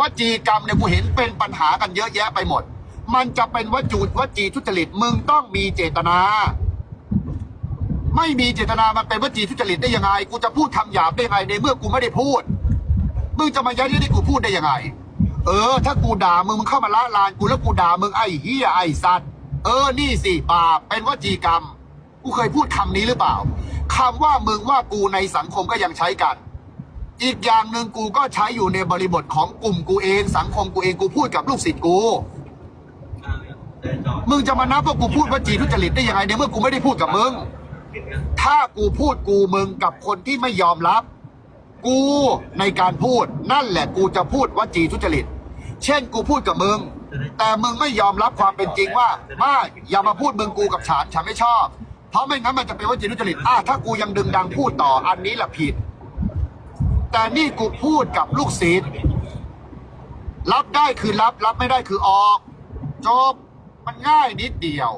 วจีกรรมเนี่ยกูเห็นเป็นปัญหากันเยอะแยะไปหมด มันจะเป็นวจูดวจีทุจริตมึงต้องมีเจตนา ไม่มีเจตนามันเป็นวจีทุจริตได้ยังไง กูจะพูดคำหยาบได้ยังไงในเมื่อกูไม่ได้พูด มึงจะมายัดเยียดให้กูพูดได้ยังไง เออ ถ้ากูด่ามึงมึงเข้ามาละลานกูแล้วกูด่ามึงไอ้เฮียไอ้สัตว์ เออนี่สิบาปเป็นวจีกรรม กูเคยพูดคำนี้หรือเปล่าคำว่ามึงว่ากูในสังคมก็ยังใช้กัน อีกอย่างหนึ่งกูก็ใช้อยู่ในบริบทของกลุ่มกูเอง สังคมกูเองกูพูดกับลูกศิษย์กู มึงจะมานับว่ากูพูดว่าจีทุจริตได้ยังไงในเมื่อกูไม่ได้พูดกับมึง ถ้ากูพูดกูมึงกับคนที่ไม่ยอมรับ กูในการพูดนั่นแหละกูจะพูดว่าจีทุจริต เช่นกูพูดกับมึง แต่มึงไม่ยอมรับความเป็นจริงว่าไม่อย่ามาพูดมึงกูกับฉันฉันไม่ชอบ เพราะไม่งั้นมันจะเป็นว่าจีทุจริตอะถ้ากูยังดึงดังพูดต่ออันนี้แหละผิด แต่นี่กูพูดกับลูกศิษย์รับได้คือรับ รับไม่ได้คือออก จบ มันง่ายนิดเดียว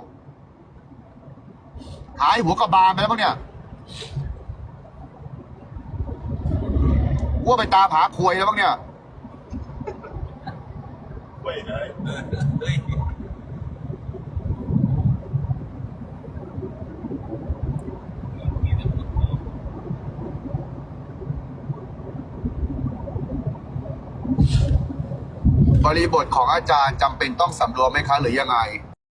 หายหัวกระบาลไปแล้วมั้งเนี่ยว่าไปตามหาควยแล้วมั้งเนี่ย บริบทของอาจารย์จำเป็นต้องสำรวมไหมคะหรือยังไง